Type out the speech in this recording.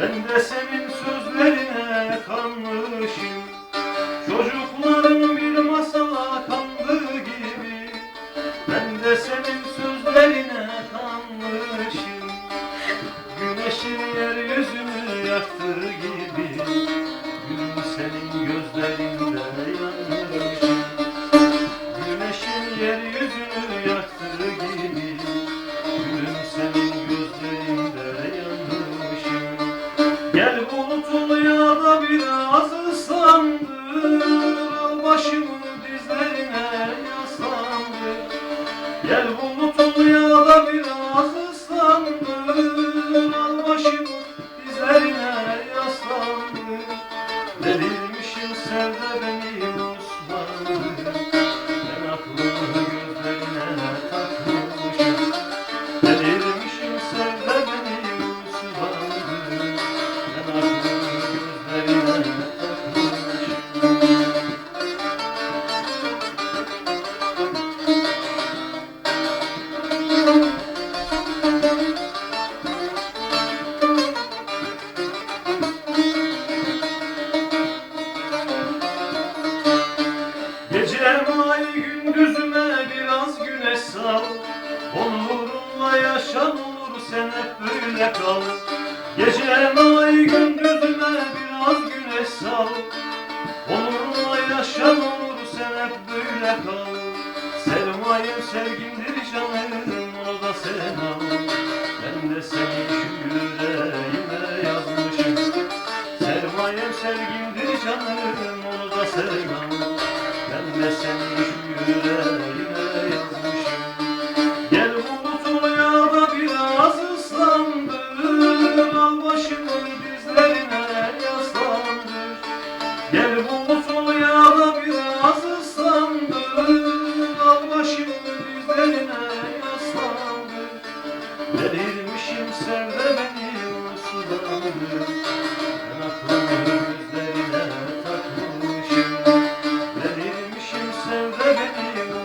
Ben de senin sözlerine kanmışım. Çocuklarım bir masala kandı gibi. Ben de senin sözlerine kanmışım. Güneşin yeryüzünü yaktı gibi. Gül senin gözlerinde yaktı Gel bu mutlu dünyada biraz ıslandır Gecem ay gündüzüme biraz güneş sal. Onurunla yaşan olur sen hep böyle kal. Gecem ay gündüzüme biraz güneş sal. Onurunla yaşan olur sen hep böyle kal. Sermayem sevgimdir canım onu da sen al. Ben de seni şu yüreğime yazmışım. Sermayem sevgimdir canım onu da sen al Gelmesin yüreğime yazmışım. Gel unutmaya da biraz ıslandır. Al başımı dizlerine yaslandır. Gel unutmaya da biraz ıslandır. Al başımı dizlerine yaslandır. Delirmişim sen de beni sulandır Thank you.